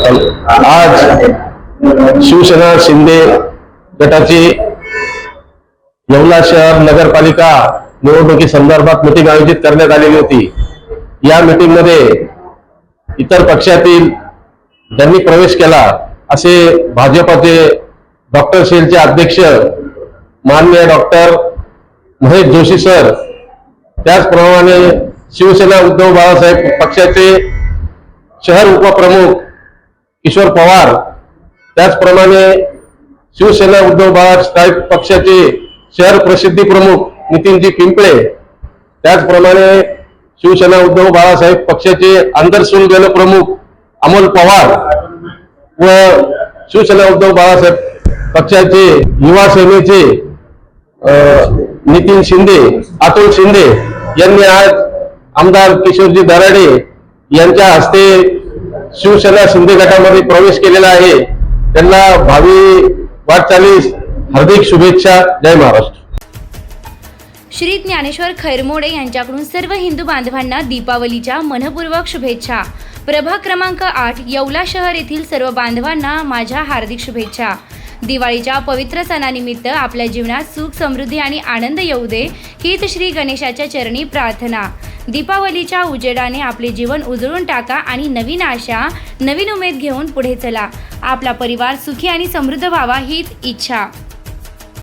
आज शिवसेना शिंदे गटाची येवला शहर नगरपालिका निवडणुकी संदर्भात मिटिंग आयोजित करण्यात आलेली होती. या मीटिंगमध्ये इतर पक्षातील ज्यांनी प्रवेश केला असे भाजपचे डॉक्टर सेलचे अध्यक्ष माननीय डॉक्टर महेश जोशी सर त्याचप्रमाणे शिवसेना उद्धव बाळासाहेब पक्षाचे शहर उपप्रमुख किशोर पवार त्याचप्रमाणे शिवसेना उद्धव बाळासाहेब पक्षाचे शहर प्रसिद्धी प्रमुख नितीनजी पिंपळे त्याचप्रमाणे शिवसेना उद्धव बाळासाहेब पक्षाचे आंतरसूल गण प्रमुख अमोल पवार व शिवसेना उद्धव बाळासाहेब पक्षाचे युवा सेनेचे नितीन शिंदे अतुल शिंदे यांनी आज आमदार किशोरजी दराडे यांच्या हस्ते शिवसेना शिंदे गटामध्ये प्रवेश केलेला आहे. त्यांना भावी वाटचालीस हार्दिक शुभेच्छा. जय महाराष्ट्र. श्री ज्ञानेश्वर खैरमोडे यांच्याकडून सर्व हिंदू बांधवांना दीपावलीच्या मनपूर्वक शुभेच्छा. प्रभाग क्रमांक आठ येवला शहर येथील सर्व बांधवांना माझ्या हार्दिक शुभेच्छा. दिवाळीच्या पवित्र सणानिमित्त आपल्या जीवनात सुख समृद्धी आणि आनंद येऊ दे. हीच श्री गणेशाच्या चरणी प्रार्थना. दीपावलीच्या उजेडाने आपले जीवन उजळून टाका आणि नवीन आशा नवीन उमेद घेऊन पुढे चला. आपला परिवार सुखी आणि समृद्ध व्हावा हीच इच्छा.